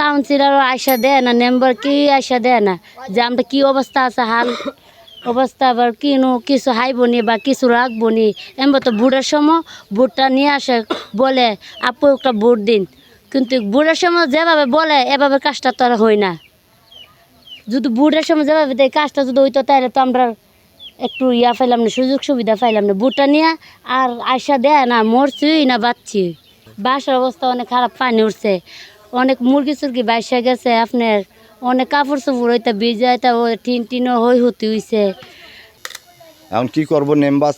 কাউন্সিলরও আইসা দেয় না মেম্বার কি আইসা দেয় না যে আমরা কি অবস্থা আছে, হাল অবস্থা আবার কিনু কিছু হাইব নি বা কিছু রাখব নি এমন তো বুড়ের সময় বুটটা নিয়ে আসে, বলে, আপু একটা বুট দিন। কিন্তু বুড়ের সময় যেভাবে বলে, এভাবে কাজটা তো আর হয় না। যদি বুড়ের সময় যেভাবে দেয় কাজটা যদি হইতো তাহলে তো আমরা একটু ইয়া পাইলাম না, সুযোগ সুবিধা পাইলাম না। বুটটা নিয়ে আর আয়সা দেয় না, মরছি না বাচ্চি বাসার অবস্থা অনেক খারাপ, পানি উঠছে। অনেক মুরগি সুরগি বাইসা গেছে আপনার অনেক কাপড় চোপড় হইতে ভিজাইতে ও টিন টিনও হই হতে হইছে। এখন কি করব নেম্বার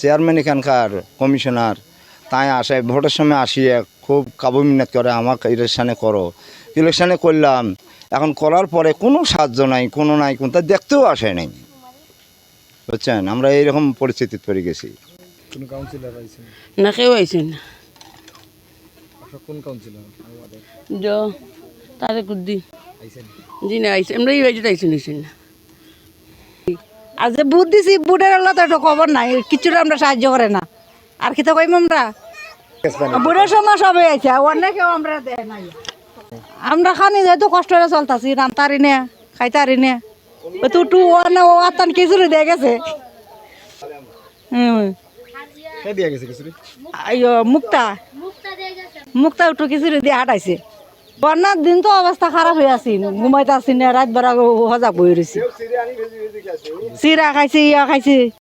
চেয়ারম্যান এখানকার কমিশনার তাই আসে ভোটের সময় আসিয়ে খুব কাবু মিনাত করে আমাকে ইলেকশানে করো। ইলেকশানে করলাম এখন করার পরে কোনো সাহায্য নাই কোনো নাই কোন তা দেখতেও আসে নাই। বুঝছেন? আমরা এইরকম পরিস্থিতিতে পড়ে গেছি। কোন আইছেন? না কেউ আইসেন না। কোন কাউন্সিলর জ তারে কুদ্দি জি না আইসে আমরা এই না। আর যে বুট দিছি বুটের আল্লাহ তো খবর নাই কিছুটা আমরা সাহায্য করে না। আর কি তো কইম আমরা? বুটের সময় সবাই আছে আমরা দেয় নাই। আমরা খানি যেহেতু কষ্ট করে চলতাছি রান্তারি নে খাইতারি নে। তো টু ওয়ান ও আতান খিচুড়ি দিয়ে গেছে। হুম মুক্তা। মুক্তা উঠো কিছু দিয়ে হাঁটাইছে। বন্যার দিন তো অবস্থা খারাপ হয়ে আছি, ঘুমাইতে আসি না, রাত বেড়া সজাগ বই রয়েছি চিরা খাইছে, ইয়া খাইছে।